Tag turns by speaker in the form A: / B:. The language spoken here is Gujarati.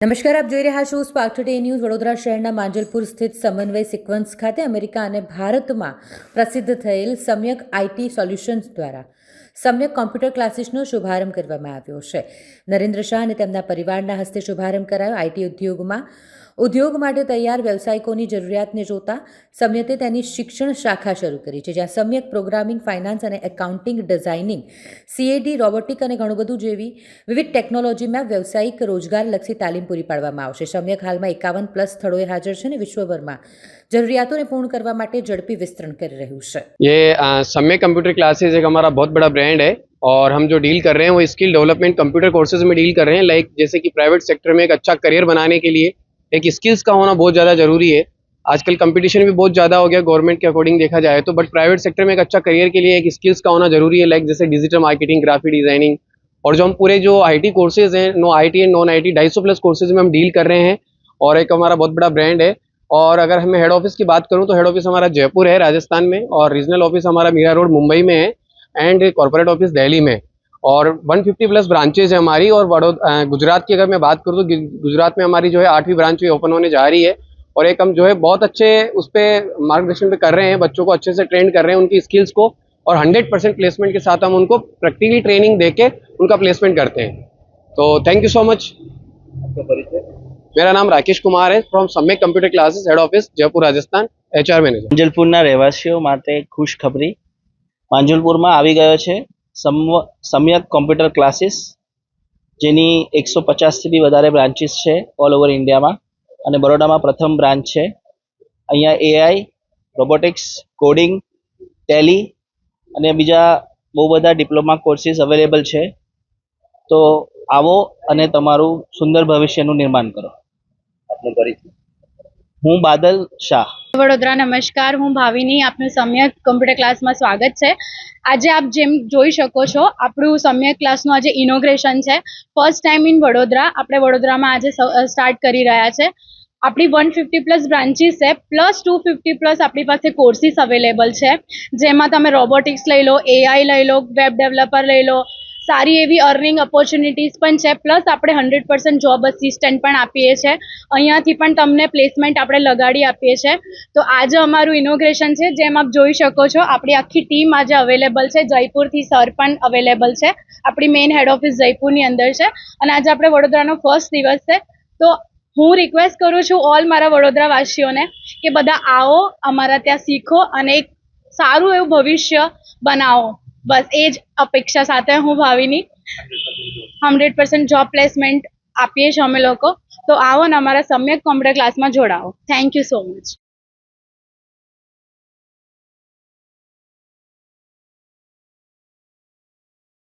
A: નમસ્કાર, આપ જોઈ રહ્યા છો સ્પાર્ક ટુડે ન્યૂઝ વડોદરા શહેરના માંજલપુર સ્થિત સમન્વય સિક્વન્સ ખાતે અમેરિકા અને ભારતમાં પ્રસિદ્ધ થયેલ સમ્યક આઈટી સોલ્યુશન્સ દ્વારા સમ્યક કોમ્પ્યુટર ક્લાસીસનો શુભારંભ કરવામાં આવ્યો છે. નરેન્દ્ર શાહ અને તેમના પરિવારના હસ્તે શુભારંભ કરાયો આઈટી ઉદ્યોગમાં. ઉદ્યોગ માટે તૈયાર વ્યવસાયિકોની જરૂરિયાતને જોતા સમ્યતે તેની શિક્ષણ શાખા શરૂ કરી છે જ્યાં સમ્યક પ્રોગ્રામિંગ ફાઇનાન્સ અને એકાઉન્ટિંગ ડિઝાઇનિંગ સીએડી રોબોટિક અને ઘણું બધું જેવી વિવિધ ટેકનોલોજીમાં વ્યવસાયિક રોજગારલક્ષી તાલીમ પૂરી પાડવામાં આવશે સમ્યક હાલમાં એકાવન પ્લસ સ્થળોએ હાજર છે અને વિશ્વભરમાં જરૂરિયાતોને પૂર્ણ કરવા માટે ઝડપી વિસ્તરણ કરી રહ્યું છે
B: ये अ, सम्य कंप्यूटर क्लासेस एक हमारा बहुत बड़ा ब्रांड है और हम जो डील कर रहे हैं वो स्किल डेवलपमेंट कंप्यूटर कोर्सेज में डील कर रहे हैं लाइक जैसे कि प्राइवेट सेक्टर में एक अच्छा करियर बनाने के लिए एक स्किल्स का होना बहुत ज़्यादा ज़रूरी है आजकल कंपटीशन भी बहुत ज़्यादा हो गया गवर्नमेंट के अकॉर्डिंग देखा जाए तो बट प्राइवेट सेक्टर में एक अच्छा करियर के लिए एक स्किल्स का होना ज़रूरी है लाइक जैसे डिजिटल मार्केटिंग ग्राफिक डिज़ाइनिंग और जो हम पूरे जो आईटी कोर्सेज हैं no IT and non I ढाई सौ प्लस कोर्सेज में हम डील कर रहे हैं, और एक हमारा बहुत बड़ा ब्रांड है, और अगर हमें हेड ऑफ़िस की बात करूँ तो हेड ऑफ़िस हमारा जयपुर है, राजस्थान में, और रीजनल ऑफ़िस हमारा मीरा रोड, मुंबई में है एंड कॉर्पोरेट ऑफ़िस दिल्ली में है। और 150 प्लस ब्रांचेज है हमारी और वडोद अ, गुजरात की अगर मैं बात करूँ तो गु- गुजरात में हमारी जो है आठवीं ब्रांच भी ओपन होने जा रही है और एक हम जो है बहुत अच्छे उस पर मार्गदर्शन पे कर रहे हैं बच्चों को अच्छे से ट्रेन कर रहे हैं उनकी स्किल्स को और 100 परसेंट प्लेसमेंट के साथ हम उनको प्रैक्टिकली ट्रेनिंग दे के उनका प्लेसमेंट करते हैं तो थैंक यू सो मच मेरा नाम राकेश कुमार है from Samyak computer classes head office Jaipur Rajasthan H R manager
C: માંજલપુરના રહેવાસીઓ માટે ખુશખબરી માંજલપુરમાં આવી ગયો છે સમ્વ- સમ્યક કોમ્પ્યુટર ક્લાસીસ જેની એકસો પચાસથી વધારે બ્રાન્ચીસ છે ઓલ ઓવર ઇન્ડિયામાં અને બરોડામાં પ્રથમ બ્રાન્ચ છે. અહીંયા એઆઈ રોબોટિક્સ કોડિંગ ટેલી અને બીજા બહુ બધા ડિપ્લોમા કોર્સીસ અવેલેબલ છે. તો આવો અને તમારું સુંદર ભવિષ્યનું નિર્માણ કરો. હું બાદલ શાહ.
D: વડોદરા, નમસ્કાર. હું ભાવિની. આપનું સમ્યક કમ્પ્યુટર ક્લાસમાં સ્વાગત છે. આજે આપ જેમ જોઈ શકો છો, આપણું સમ્યક ક્લાસનું આજે ઇનોગ્રેશન છે. First time in Vadodara. આપણે વડોદરામાં આજે સ્ટાર્ટ કરી રહ્યા છે. આપણી વન ફિફ્ટી પ્લસ બ્રાન્ચીસ છે. પ્લસ ટુ ફિફ્ટી પ્લસ આપણી પાસે કોર્સીસ અવેલેબલ છે. જેમાં તમે રોબોટિક્સ લઈ લો એઆઈ લઈ લો વેબ ડેવલપર લઈ લો સારી એવી અર્નિંગ ઓપોર્ચ્યુનિટીઝ પણ છે. પ્લસ આપણે હંડ્રેડ પર્સન્ટ જોબ અસિસ્ટન્ટ પણ આપીએ છીએ અહીંયાથી પણ તમને પ્લેસમેન્ટ આપણે લગાડી આપીએ છીએ તો આજે અમારું ઇનોગ્રેશન છે. જેમ આપ જોઈ શકો છો, આપણી આખી ટીમ આજે અવેલેબલ છે. જયપુરથી સર પણ અવેલેબલ છે. આપણી મેઇન હેડ ઓફિસ જયપુરની અંદર છે. અને આજે આપણે વડોદરાનો ફર્સ્ટ દિવસ છે. તો હું રિક્વેસ્ટ કરું છું ઓલ મારા વડોદરાવાસીઓને કે બધા આવો, અમારા ત્યાં શીખો અને એક સારું એવું ભવિષ્ય બનાવો. બસ, એ જ અપેક્ષા સાથે હું Bhavini hundred percent job placement આપીએ છીએ અમે લોકો. તો આવો ને અમારા સમ્યક કોમ્પ્યુટર ક્લાસમાં જોડાઓ. Thank you so much